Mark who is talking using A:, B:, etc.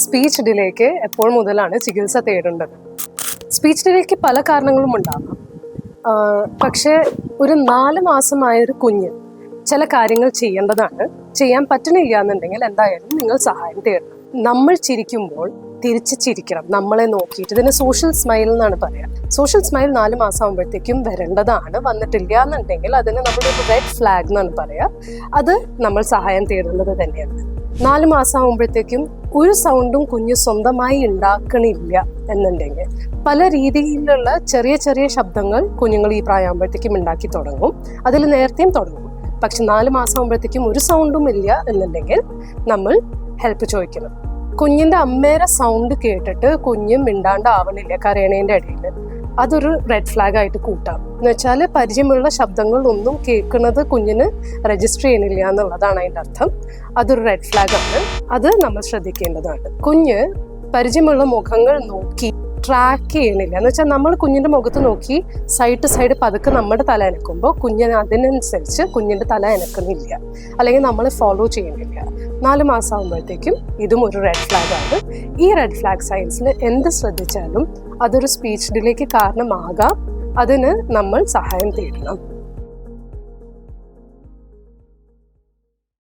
A: Speech ഡിലേക്ക് എപ്പോൾ മുതലാണ് ചികിത്സ തേടേണ്ടത്? സ്പീച്ച് ഡിലേക്ക് പല കാരണങ്ങളും ഉണ്ടാകാം. പക്ഷേ ഒരു നാല് മാസമായ ഒരു കുഞ്ഞ് ചില കാര്യങ്ങൾ ചെയ്യേണ്ടതാണ്. ചെയ്യാൻ പറ്റണില്ല എന്നുണ്ടെങ്കിൽ എന്തായാലും നിങ്ങൾ സഹായം തേടണം. നമ്മൾ ചിരിക്കുമ്പോൾ തിരിച്ച് ചിരിക്കണം. നമ്മളെ നോക്കിയിട്ട്. ഇതിന് സോഷ്യൽ സ്മൈൽ എന്നാണ് പറയുക സോഷ്യൽ സ്മൈൽ നാല് മാസം ആകുമ്പോഴത്തേക്കും വരേണ്ടതാണ്. വന്നിട്ടില്ല എന്നുണ്ടെങ്കിൽ അതിന് നമ്മളൊരു റെഡ് ഫ്ലാഗ് എന്നാണ് പറയുക അത് നമ്മൾ സഹായം തേടുന്നത് തന്നെയാണ്. നാല് മാസം ആകുമ്പോഴത്തേക്കും ഒരു സൗണ്ടും കുഞ്ഞ് സ്വന്തമായി ഉണ്ടാക്കണില്ല എന്നുണ്ടെങ്കിൽ പല രീതിയിലുള്ള ചെറിയ ചെറിയ ശബ്ദങ്ങൾ കുഞ്ഞുങ്ങൾ ഈ പ്രായമാകുമ്പോഴത്തേക്കും ഉണ്ടാക്കി തുടങ്ങും. അതിൽ നേരത്തെയും തുടങ്ങും. പക്ഷെ നാല് മാസം ആകുമ്പോഴത്തേക്കും ഒരു സൗണ്ടും ഇല്ല എന്നുണ്ടെങ്കിൽ നമ്മൾ ഹെൽപ്പ് ചോദിക്കണം. കുഞ്ഞിന്റെ അമ്മേരെ സൗണ്ട് കേട്ടിട്ട് കുഞ്ഞും മിണ്ടാണ്ട് ആവണില്ല കരയണേന്റെ ഇടയിൽ അതൊരു റെഡ് ഫ്ലാഗ് ആയിട്ട് കൂട്ടാം. എന്ന് വെച്ചാൽ പരിചയമുള്ള ശബ്ദങ്ങളൊന്നും കേൾക്കുന്നത് കുഞ്ഞിന് രജിസ്റ്റർ ചെയ്യണില്ല എന്നുള്ളതാണ് അതിന്റെ അർത്ഥം. അതൊരു റെഡ് ഫ്ലാഗ് ആണ്. അത് നമ്മൾ ശ്രദ്ധിക്കേണ്ടതാണ്. കുഞ്ഞ് പരിചയമുള്ള മുഖങ്ങൾ നോക്കി ട്രാക്ക് ചെയ്യണില്ല എന്ന് വെച്ചാൽ നമ്മൾ കുഞ്ഞിന്റെ മുഖത്ത് നോക്കി സൈഡ് ടു സൈഡ് പതുക്കെ നമ്മുടെ തല അനക്കുമ്പോൾ കുഞ്ഞിന് അതിനനുസരിച്ച് കുഞ്ഞിന്റെ തല അനക്കുന്നില്ല. അല്ലെങ്കിൽ നമ്മൾ ഫോളോ ചെയ്യണില്ല നാല് മാസമാകുമ്പോഴത്തേക്കും ഇതും ഒരു റെഡ് ഫ്ലാഗാണ് ഈ റെഡ് ഫ്ലാഗ് സയൻസിൽ എന്ത് ശ്രദ്ധിച്ചാലും അതൊരു സ്പീച്ച് ഡിലേക്ക് കാരണമാകാം. അതിന് നമ്മൾ സഹായം തേടണം.